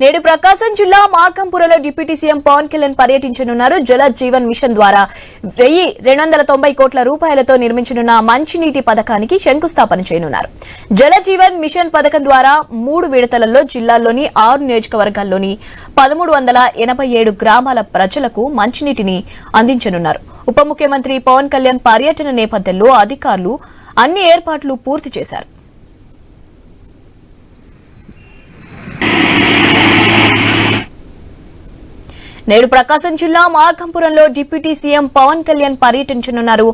నేడు ప్రకాశం జిల్లా మార్కంపురలో డిప్యూటీ సీఎం పవన్ కళ్యాణ్ పర్యటించనున్నారు. జల జీవన్ మిషన్ ద్వారా వెయ్యి రెండు వందల తొంభై కోట్ల రూపాయలతో నిర్మించనున్న మంచినీటి పథకానికి శంకుస్థాపన చేయనున్నారు. జల జీవన్ మిషన్ పథకం ద్వారా మూడు విడతలలో జిల్లాల్లోని ఆరు నియోజకవర్గాల్లోని పదమూడు వందల ఎనభై ఏడు గ్రామాల ప్రజలకు మంచినీటిని అందించనున్నారు. ఉప ముఖ్యమంత్రి పవన్ కళ్యాణ్ పర్యటన నేపథ్యంలో అధికారులు అన్ని ఏర్పాట్లు పూర్తి చేశారు. నేడు ప్రకాశం జిల్లా మార్కంపురంలో డిప్యూటీ సీఎం పవన్ కళ్యాణ్ పర్యటించనున్నారు.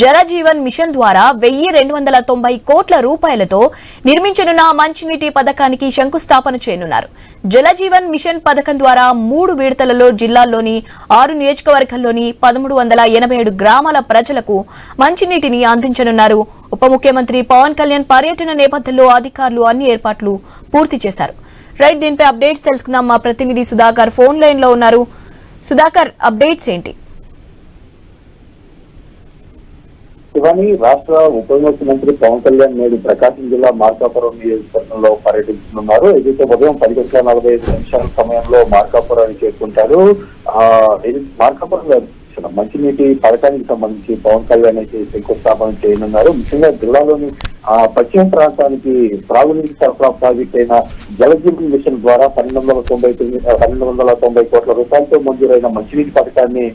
జలజీవన్ మిషన్ ద్వారా వెయ్యి రెండు వందల తొంభై కోట్ల రూపాయలతో నిర్మించనున్న మంచినీటి పథకానికి శంకుస్థాపన చేయనున్నారు. జలజీవన్ మిషన్ పథకం ద్వారా మూడు విడతలలో జిల్లాల్లోని ఆరు నియోజకవర్గాల్లోని పదమూడు వందల ఎనభై ఏడు గ్రామాల ప్రజలకు మంచినీటిని అందించనున్నారు. ఉప ముఖ్యమంత్రి పవన్ కళ్యాణ్ పర్యటన నేపథ్యంలో అధికారులు అన్ని ఏర్పాట్లు పూర్తి చేశారు. రైట్ దీనిపై అప్డేట్స్ తెలుసుకుందాం. మా ప్రతినిధి సుధాకర్ ఫోన్ లైన్లో ఉన్నారు. సుధాకర్ అప్డేట్స్ ఏంటి? శివాని రాష్ట్ర ఉప ముఖ్యమంత్రి పవన్ కళ్యాణ్ నేడు ప్రకాశం జిల్లా మార్కాపురం నియోజకవర్గంలో పర్యటించనున్నారు. ఏదైతే ఉదయం పది గంటల నలభై ఐదు నిమిషాల సమయంలో మార్కాపురానికి చేరుకుంటారు. ఆ మార్కాపురంలో మంచినీటి పథకానికి సంబంధించి పవన్ కళ్యాణ్ అయితే శంకుస్థాపన చేయనున్నారు. ముఖ్యంగా జిల్లాలోని ఆ పశ్చిమ ప్రాంతానికి త్రాగునీటి సరఫరా ప్రాజెక్ట్ అయిన జలజీవన్ మిషన్ ద్వారా పన్నెండు వందల తొంభై తొమ్మిది పన్నెండు వందల తొంభై కోట్ల రూపాయలతో మంజూరైన మంచినీటి పథకాన్ని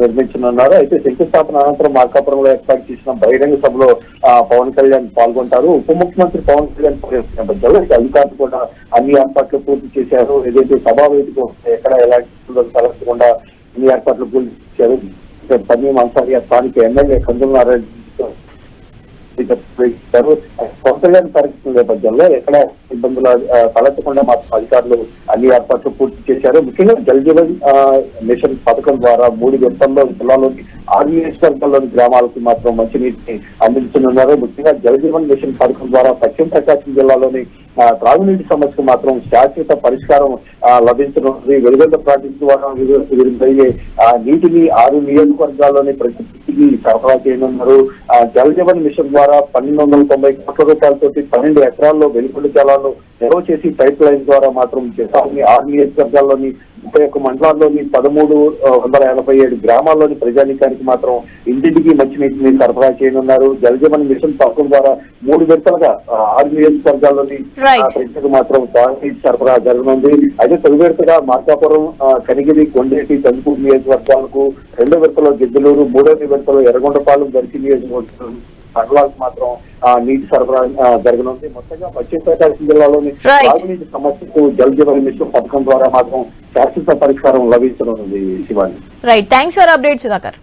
నిర్మించనున్నారు. అయితే శంకుస్థాపన అనంతరం మార్కాపురంలో ఏర్పాటు చేసిన బహిరంగ సభలో పవన్ కళ్యాణ్ పాల్గొంటారు. ఉప ముఖ్యమంత్రి పవన్ కళ్యాణ్ పర్యటన అధికారులు కూడా అన్ని ఏర్పాట్లు పూర్తి చేశారు. ఏదైతే సభా వేదిక ఎక్కడ ఎలాంటి ఇబ్బందులు తలెత్తకుండా అన్ని ఏర్పాట్లు పూర్తి చేశారు. పని మంచాలి స్థానిక ఎమ్మెల్యే కందుల నారాయణ ఇచ్చారు పవన్ పరిస్థితుల నేపథ్యంలో ఎక్కడ ఇబ్బందులు తలెత్తకుండా మాత్రం అధికారులు అన్ని ఏర్పాట్లు పూర్తి చేశారు. ముఖ్యంగా జల్ జీవన్ మిషన్ పథకం ద్వారా మూడు గంటల్లో జిల్లాలోని ఆరు నియోజకవర్గాల్లోని గ్రామాలకు మాత్రం మంచినీటిని అందించనున్నారు. ముఖ్యంగా జల్ జీవన్ మిషన్ పథకం ద్వారా పశ్చిమ ప్రకాశం జిల్లాలోని త్రాగునీటి సమస్యకు మాత్రం శాశ్వత పరిష్కారం లభించనున్నది. వెలుగొండ ప్రాజెక్టు ద్వారా విడుదలయ్యే నీటిని ఆరు నియోజకవర్గాల్లోని ప్రతి సరఫరా చేయనున్నారు. జలజీవన్ జీవన్ మిషన్ ద్వారా పన్నెండు వందల తొంభై కోట్ల రూపాయలతోటి పన్నెండు ఎకరాల్లో వెలుపడి జలాలు నిల్వ చేసి పైప్ లైన్ ద్వారా మాత్రం జిల్లాలోని ఆరు నియోజకవర్గాల్లోని ముప్పై ఒక్క మండలాల్లోని పదమూడు వందల ఎనభై ఏడు గ్రామాల్లోని ప్రజానీకానికి మాత్రం ఇంటింటికి మంచినీటిని సరఫరా చేయనున్నారు. జలజీవన్ మిషన్ పథకం ద్వారా మూడు విడతలుగా ఆరు నియోజకవర్గాల్లోని ప్రజలకు మాత్రం తాగునీటి సరఫరా జరగనుంది. అయితే తొలి విడతగా మార్కాపురం కనిగిరి కొండేటి కందుకూరు నియోజకవర్గాలకు రెండో విడతలో గిద్దలూరు మూడో విడతలో ఎర్రగొండపాలెం దర్శి నియోజకవర్గం మండలాలకు మాత్రం నీటి సరఫరా జరగనుంది. మొత్తంగా పశ్చిమ ప్రకాశం జిల్లాలోని. తాగునీటి సమస్యకు జల్ జీవన్ మిషన్ పథకం ద్వారా మాత్రం శాశ్వత పరిష్కారం లభించనుంది Shivani right thanks for update Sudhakar